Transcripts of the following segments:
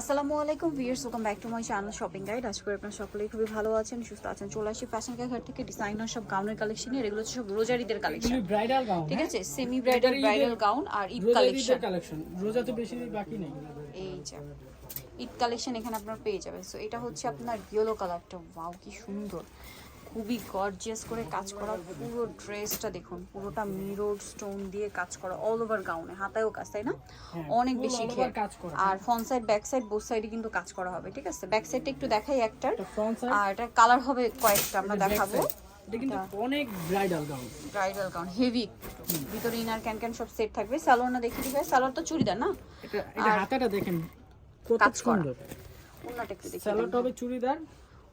আসসালামু আলাইকুম viewers welcome back to my channel shopping guide আশা করে আপনারা সকলেই খুবই ভালো আছেন সুস্থ আছেন চলে আসি ফ্যাশন ঘর থেকে ডিজাইনার সব গাউনের কালেকশন এর এগুলো হচ্ছে সব রোজারিদের কালেকশন ব্রাইডাল গাউন ঠিক আছে সেমি ব্রাইডাল ব্রাইডাল গাউন আর ঈদ কালেকশন কালেকশন রোজা তো বেশি বাকি নেই। এই যে ঈদ কালেকশন এখানে আপনারা পেয়ে যাবেন। সো এটা হচ্ছে আপনার ইয়েলো কালারটা ওয়াও কি সুন্দর। খুবই গর্জিয়াস করে কাজ করা পুরো ড্রেসটা দেখুন পুরোটা মিরর স্টোন দিয়ে কাজ করা অল ওভার গাউনে হাতায়ও কাজ তাই না? হ্যাঁ, অনেক বেশি কাজ করা। আর front side back side both সাইডে কিন্তু কাজ করা হবে ঠিক আছে? ব্যাক সাইডটা একটু দেখাই একটার। আর এটা কালার হবে কয়েকটা আমরা দেখাবো। অনেক bridal gown bridal gown heavy ভিতরে ইনার ক্যান ক্যান সব সেট থাকবে। সালোয়ার না দেখে দিবে। সালোয়ার তো চুড়িদার না? এটা এটা হাতাটা দেখেন কত সুন্দর। ওন্নাটা একটু দেখে স্যালোটা হবে চুড়িদার।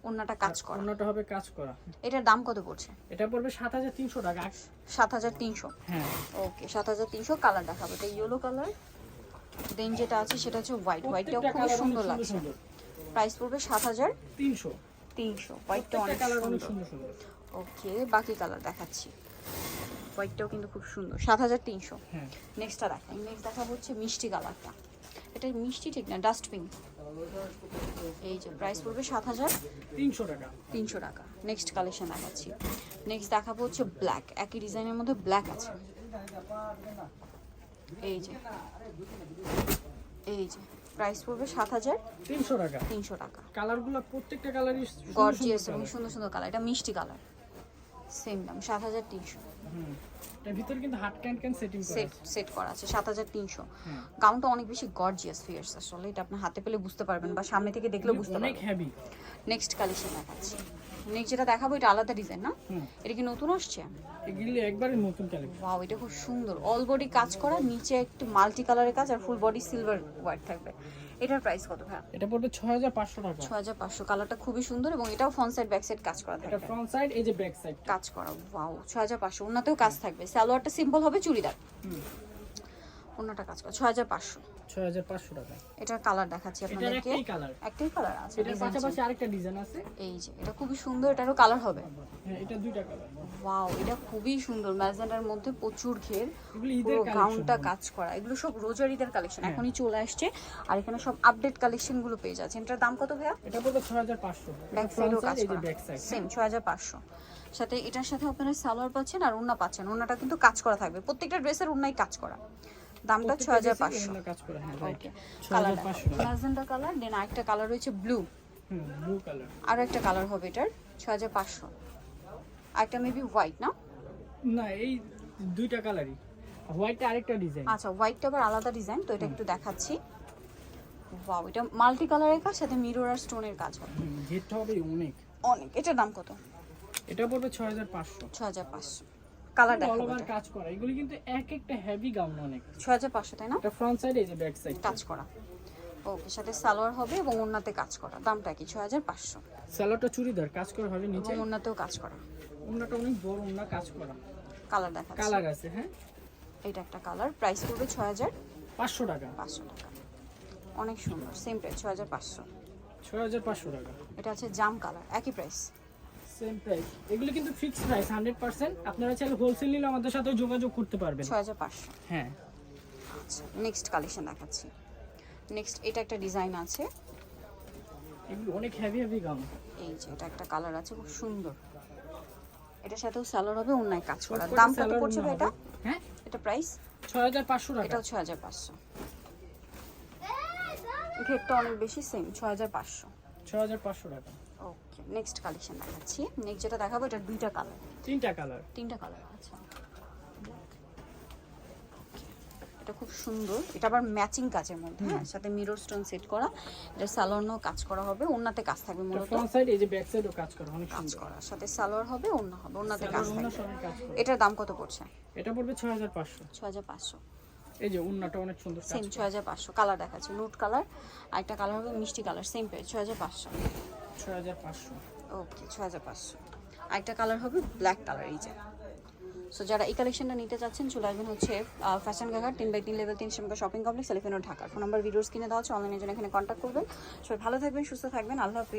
ওন্নাটা কাজ করা। অন্যটা হবে কাজ করা। এটার দাম কত পড়ছে? এটা পড়বে সাত হাজার তিনশো টাকা। সাত হাজার তিনশো? হ্যাঁ। ওকে সাত হাজার তিনশো কালার দেখাবো। এটা ইয়েলো কালার দেন যেটা আছে সেটা হচ্ছে হোয়াইট হোয়াইটটাও খুব সুন্দর লাগছে। প্রাইস পড়বে সাত হাজার তিনশো। তিনশো হোয়াইটটা অনেক সুন্দর। ওকে বাকি কালার দেখাচ্ছি। হোয়াইটটাও কিন্তু খুব সুন্দর। সাত হাজার তিনশো। হ্যাঁ। নেক্সটটা দেখাই। নেক্সট দেখাবো হচ্ছে মিষ্টি কালারটা এটা মিষ্টি ঠিক না ডাস্টবিন। এই যে প্রাইস পড়বে সাত হাজার। তিনশো টাকা। তিনশো টাকা। নেক্সট কালেকশন দেখাচ্ছি। নেক্সট দেখাবো হচ্ছে ব্ল্যাক একই ডিজাইনের মধ্যে ব্ল্যাক আছে। এই যে। এই যে। প্রাইস পড়বে সাত হাজার। তিনশো টাকা। তিনশো টাকা। কালারগুলো প্রত্যেকটা কালারই গর্জিয়াস এবং সুন্দর সুন্দর কালার এটা মিষ্টি কালার সেম দাম সাত হাজার তিনশো। ভিতরে কিন্তু হাট ক্যান ক্যান সেটিং করা সেট সেট করা আছে সাত হাজার তিনশো। গাউনটা অনেক বেশি গর্জিয়াস ফিয়ার্স আসলে এটা আপনার হাতে পেলে বুঝতে পারবেন বা সামনে থেকে দেখলেও বুঝতে অনেক পারবেন। হেভি নেক্সট কালেকশন দেখাচ্ছি। নেক্সট যেটা দেখাবো এটা আলাদা ডিজাইন না? এটা কি নতুন আসছে? এগুলি একবারে নতুন কালেকশন ওয়াও এটা খুব সুন্দর। অল বডি কাজ করা নিচে একটু মাল্টি কালারের কাজ আর ফুল বডি সিলভার হোয়াইট থাকবে। এটার প্রাইস কত ভাই এটা পড়বে ছয় হাজার পাঁচশো টাকা। ছ হাজার পাঁচশো। কালারটা খুবই সুন্দর এবং এটাও ফ্রন্ট সাইড ব্যাক সাইড কাজ করা এটা ফ্রন্ট সাইড এই যে ব্যাক সাইড কাজ করা ওয়াও ছ হাজার পাঁচশো। ওনাতেও কাজ থাকবে। সালোয়ারটা সিম্পল হবে চুড়িদার। হুম। ওনাটা কাজ করা ছ হাজার পাঁচশো। ছয় হাজার পাঁচশো টাকা। এটার কালার দেখাচ্ছি আপনাদেরকে। একটাই কালার একটাই কালার আছে এটার পাশাপাশি আরেকটা ডিজাইন আছে। এই যে এটা খুবই সুন্দর এটারও কালার হবে। হ্যাঁ এটা দুইটা কালার ওয়াও এটা খুবই সুন্দর ম্যাজেন্ডার মধ্যে প্রচুর ঘের। ঈদের পুরো গাউনটা কাজ করা এগুলো সব রোজারিদের কালেকশন হ্যাঁ। এখনই চলে আসছে। আর এখানে সব আপডেট কালেকশনগুলো পেয়ে যাচ্ছে এটার দাম কত ভাইয়া? এটা পড়বে ছয় হাজার পাঁচশো ব্যাক ফ্রন্ট সাইডও কাজ করা। সেম ছয় হাজার পাঁচশো। সাথে এটার সাথে আপনারা সালোয়ার পাচ্ছেন আর ওন্না পাচ্ছেন। ওন্নাটা কিন্তু কাজ করা থাকবে। প্রত্যেকটা ড্রেসের ওন্নাই কাজ করা। দামটা ছহাজার পাঁচশো। কাজ করে হ্যাঁ পাঁচশো। কালার ম্যাজেন্ডা কালার দেন আরেকটা কালার রয়েছে ব্লু ব্লু কালার আর একটা কালার হবে এটার ছয় হাজার পাঁচশো। আরেকটা মেবি হোয়াইট না? না এই দুইটা কালারই হোয়াইটটা আরেকটা ডিজাইন আচ্ছা হোয়াইটটা আবার আলাদা ডিজাইন তো এটা একটু দেখাচ্ছি। ওয়াও এটা মাল্টি কালারের কাজ সাথে মিরর আর স্টোনের কাজ হবে। যেটা হবে অনেক। অনেক এটার দাম কত? এটা পড়বে 6500 6500 কালার দেখাবো ওভার কাজ করা। এগুলি কিন্তু এক একটা হেভি গাউন অনেক। ছ হাজার পাঁচশো তাই না? এটা ফ্রন্ট সাইড এই যে ব্যাক সাইড কাজ করা। ওকে সাথে সালোয়ার হবে এবং ওন্নাতে কাজ করা। দামটা কি? ছ হাজার পাঁচশো। স্যালোটা চুড়িদার কাজ করা হবে নিচে। ওন্নাতেও কাজ করা। ওনাটা অনেক বড় ওনা কাজ করা। কালার দেখাচ্ছি। কালার আছে হ্যাঁ? এটা একটা কালার। প্রাইস পড়বে ছ হাজার পাঁচশো টাকা। পাঁচশো টাকা। অনেক সুন্দর সেম প্রাইস ছ হাজার পাঁচশো। ছয় হাজার পাঁচশো টাকা। এটা আছে জাম কালার একই প্রাইস সেম প্রাইস এগুলো কিন্তু ফিক্স প্রাইস হান্ড্রেড পার্সেন্ট আপনারা চাইলে হোলসেল নিলে আমাদের সাথে যোগাযোগ করতে পারবেন। ছ হাজার পাঁচশো। হ্যাঁ। আচ্ছা নেক্সট কালেকশন দেখাচ্ছি। নেক্সট এটা একটা ডিজাইন আছে। এগুলো অনেক হেভি হেভি গাউন এই যে এটা একটা কালার আছে খুব সুন্দর। এটার সাথেও সালোয়ার হবে অন্যায় কাজ করা। দাম কত পড়ছে এটা? হ্যাঁ? এটা প্রাইস ছয় হাজার পাঁচশো টাকা। এটাও ছ হাজার পাঁচশো। ঘেরটা অনেক বেশি সেম ছ 6500 টাকা। ওকে নেক্সট কালেকশন দেখাচ্ছি। নেক্সট যেটা দেখাবো এটা দুইটা কালার তিনটা কালার তিনটা কালার আচ্ছা। এটা খুব সুন্দর। এটা আবার ম্যাচিং কাজের মধ্যে হ্যাঁ? সাথে মিরর স্টোন সেট করা। এটা সালোয়ারও কাজ করা হবে ওন্নাতে কাজ থাকবে মূলত। ফ্রন্ট সাইড এই যে ব্যাক সাইডও কাজ করা অনেক সুন্দর। করা সাথে সালোয়ার হবে ওন্না হবে ওন্নাতে কাজ থাকবে। এটার দাম কত পড়ছে? এটা পড়বে 6500 6500 এই যে উন্নাটা অনেক সুন্দর সেম ছ হাজার পাঁচশো। কালার দেখাচ্ছি নুট কালার আর একটা কালার হবে মিষ্টি কালার সেম প্রাইস ছ হাজার পাঁচশো। ছয় হাজার পাঁচশো। ওকে ছ হাজার পাঁচশো। আরেকটা কালার হবে ব্ল্যাক কালার এই যে। সো যারা এই কালেকশনটা নিতে চাচ্ছেন চলে আসবেন হচ্ছে ফ্যাশন ঘাঘাট তিন বাই তিন লেভেল তিন শ্রমিকা শপিং কমপ্লেক্স এলিফেন্ট ঢাকার ফোন নাম্বার ভিডিওস কিনে দেওয়া হচ্ছে অনলাইনের জন্য এখানে কন্ট্যাক্ট করবেন। সবাই ভালো থাকবেন সুস্থ থাকবেন আল্লাহ হাফিজ।